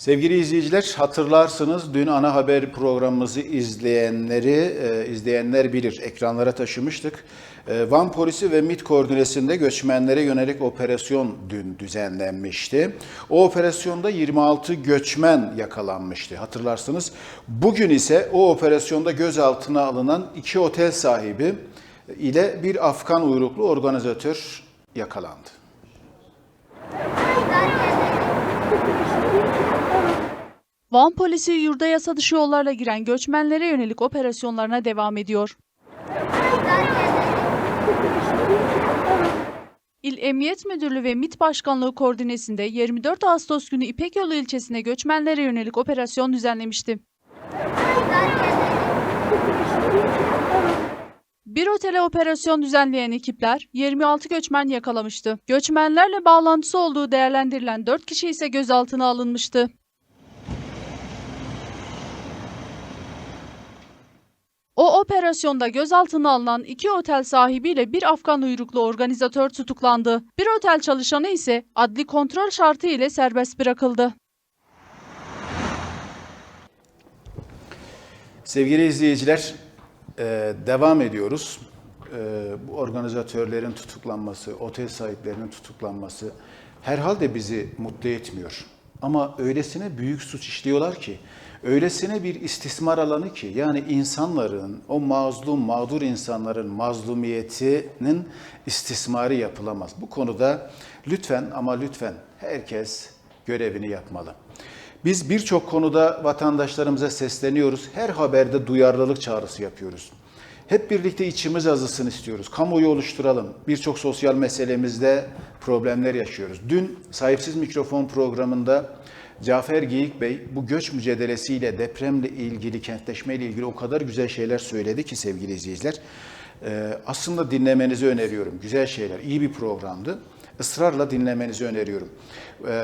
Sevgili izleyiciler hatırlarsınız dün ana haber programımızı izleyenleri e, izleyenler bilir ekranlara taşımıştık. E, Van polisi ve MİT koordinesinde göçmenlere yönelik operasyon dün düzenlenmişti. O operasyonda 26 göçmen yakalanmıştı hatırlarsınız. Bugün ise o operasyonda gözaltına alınan iki otel sahibi ile bir Afgan uyruklu organizatör yakalandı. Van polisi yurda yasa dışı yollarla giren göçmenlere yönelik operasyonlarına devam ediyor. İl Emniyet Müdürlüğü ve MİT Başkanlığı koordinesinde 24 Ağustos günü İpek Yolu ilçesine göçmenlere yönelik operasyon düzenlemişti. Bir otele operasyon düzenleyen ekipler 26 göçmen yakalamıştı. Göçmenlerle bağlantısı olduğu değerlendirilen 4 kişi ise gözaltına alınmıştı. O operasyonda gözaltına alınan iki otel sahibiyle bir Afgan uyruklu organizatör tutuklandı. Bir otel çalışanı ise adli kontrol şartı ile serbest bırakıldı. Sevgili izleyiciler, e, devam ediyoruz. E, Bu organizatörlerin tutuklanması, otel sahiplerinin tutuklanması herhalde bizi mutlu etmiyor. Ama öylesine büyük suç işliyorlar ki, öylesine bir istismar alanı ki, yani insanların, o mazlum, mağdur insanların mazlumiyetinin istismarı yapılamaz. Bu konuda lütfen ama lütfen herkes görevini yapmalı. Biz birçok konuda vatandaşlarımıza sesleniyoruz. Her haberde duyarlılık çağrısı yapıyoruz. Hep birlikte içimiz azısın istiyoruz. Kamuoyu oluşturalım. Birçok sosyal meselemizde problemler yaşıyoruz. Dün Sahipsiz Mikrofon programında Cafer Geyik Bey bu göç mücadelesiyle, depremle ilgili, kentleşmeyle ilgili o kadar güzel şeyler söyledi ki sevgili izleyiciler. Ee, aslında dinlemenizi öneriyorum. Güzel şeyler, iyi bir programdı. Israrla dinlemenizi öneriyorum. Ee,